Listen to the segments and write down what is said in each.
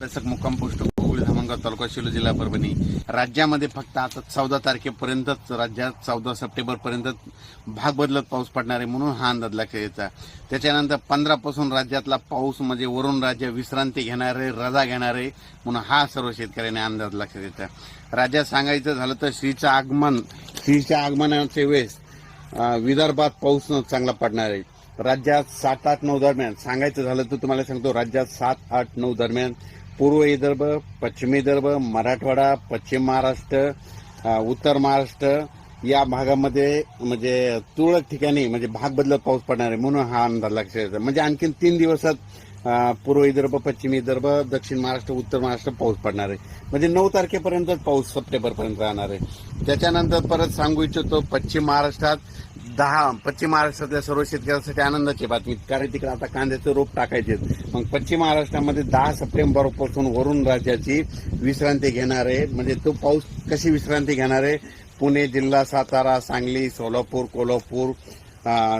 अभ्यासक मुक्काम पोस्ट कोविड धामणगाव तालुका शिलो जिल्हा परभणी. राज्यामध्ये फक्त आता चौदा तारखेपर्यंतच राज्यात चौदा सप्टेंबरपर्यंत भाग बदलत पाऊस पडणार आहे म्हणून हा अंदाज लक्षात यायचा त्याच्यानंतर पंधरापासून राज्यातला पाऊस म्हणजे वरून राज्य विश्रांती घेणारे रजा घेणार आहे म्हणून हा सर्व शेतकऱ्यांनी अंदाज लक्षात यायचा राज्यात सांगायचं झालं तर श्रीचं आगमन श्रीच्या आगमनाच्या वेळेस विदर्भात पाऊस चांगला पडणार आहे. राज्यात सात आठ नऊ दरम्यान सांगायचं झालं तर तुम्हाला सांगतो राज्यात सात आठ नऊ दरम्यान पूर्व विदर्भ पश्चिम विदर्भ मराठवाडा पश्चिम महाराष्ट्र उत्तर महाराष्ट्र या भागामध्ये म्हणजे तुरळक ठिकाणी म्हणजे भाग बदलत पाऊस पडणार आहे म्हणून हा अंदाज लक्षात येतो. म्हणजे आणखीन तीन दिवसात पूर्व विदर्भ पश्चिम विदर्भ दक्षिण महाराष्ट्र उत्तर महाराष्ट्र पाऊस पडणार आहे. म्हणजे नऊ तारखेपर्यंतच पाऊस सप्टेंबरपर्यंत राहणार आहे. त्याच्यानंतर परत सांगू इच्छितो पश्चिम महाराष्ट्रात दहा पश्चिम महाराष्ट्रातल्या सर्व शेतकऱ्यांसाठी आनंदाची बातमी. कारण तिकडे आता कांद्याचं रोप टाकायचे मग पश्चिम महाराष्ट्रामध्ये दहा सप्टेंबरपासून वरून राज्याची विश्रांती घेणार आहे. म्हणजे तो पाऊस कशी विश्रांती घेणार आहे? पुणे जिल्हा सातारा सांगली सोलापूर कोल्हापूर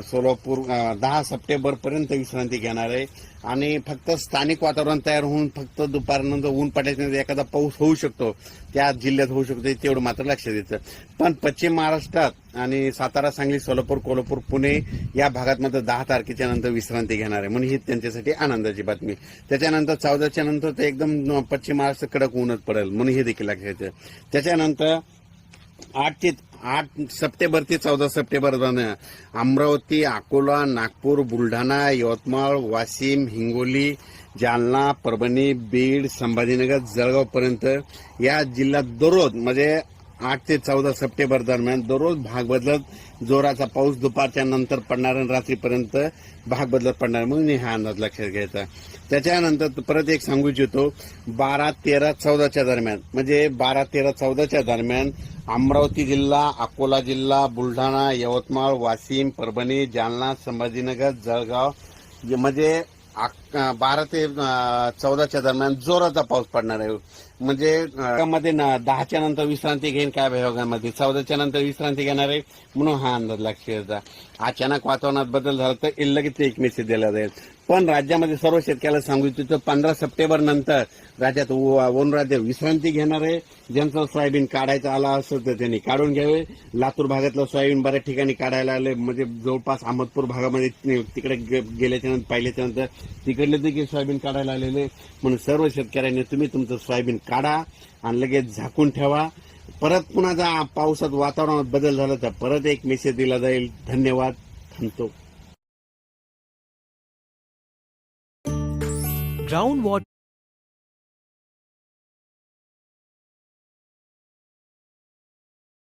सोलापूर दहा सप्टेंबर पर्यंत विश्रांती घेणार आहे. आणि फक्त स्थानिक वातावरण तयार होऊन फक्त दुपारनंतर ऊन पडल्याच्यानंतर एखादा पाऊस होऊ शकतो. त्या जिल्ह्यात होऊ शकतो तेवढं मात्र लक्षात येतं. पण पश्चिम महाराष्ट्रात आणि सातारा सांगली सोलापूर कोल्हापूर पुणे या भागात मात्र दहा तारखेच्या नंतर विश्रांती घेणार आहे. म्हणून ही त्यांच्यासाठी आनंदाची बातमी. त्याच्यानंतर चौदाच्या नंतर तर एकदम पश्चिम महाराष्ट्र कडक ऊनच पडेल. म्हणून हे देखील लक्षात येतं. त्याच्यानंतर आठ ते आठ सप्टेंबर ते चौदा सप्टेंबर अमरावती अकोला नागपूर बुलढाणा यवतमाळ वाशिम हिंगोली जालना परभणी बीड संभाजीनगर जळगावपर्यंत या जिल्ह्यात दररोज म्हणजे आठ ते चौदा सप्टेंबर दरम्यान दररोज भाग बदलत जोराचा पाऊस दुपारच्या नंतर पडणार आणि रात्रीपर्यंत भाग बदलत पडणार म्हणून हा अंदाज लक्षात घ्यायचा. त्याच्यानंतर परत एक सांगू इच्छितो बारा तेरा चौदाच्या दरम्यान म्हणजे बारा तेरा चौदाच्या दरम्यान अमरावती जिल्हा अकोला जिल्हा बुलढाणा यवतमाळ वाशिम परभणी जालना संभाजीनगर जळगाव जे म्हणजे बारा ते चौदाच्या दरम्यान जोराचा पाऊस पडणार आहे. म्हणजे मध्ये दहाच्या नंतर विश्रांती घेईन काय भागामध्ये? चौदाच्या नंतर विश्रांती घेणार आहे? म्हणून हा अंदाज लक्षात येतात अचानक वातावरणात बदल झाला तर लगेच एक मेसेज दिला जाईल. पण राज्यामध्ये सर्व शेतकऱ्याला सांगू इच्छितो पंधरा सप्टेंबर नंतर राज्यात व- वन राज्य विश्रांती घेणार आहे. ज्यांचं सोयाबीन काढायचं आला असेल तर त्यांनी काढून घ्यावे. लातूर भागातलं सोयाबीन बऱ्याच ठिकाणी काढायला आले म्हणजे जवळपास अहमदपूर भागामध्ये तिकडे गे- गेल्याच्यानंतर पाहिल्याच्या नंतर तिकडले देखील सोयाबीन काढायला आलेले म्हणून सर्व शेतकऱ्यांनी तुम्ही तुमचं सोयाबीन काढा आणि लगेच झाकून ठेवा. परत पुन्हा जर पावसात वातावरणात बदल झाला तर परत एक मेसेज दिला जाईल. धन्यवाद. थांबतो. Groundwater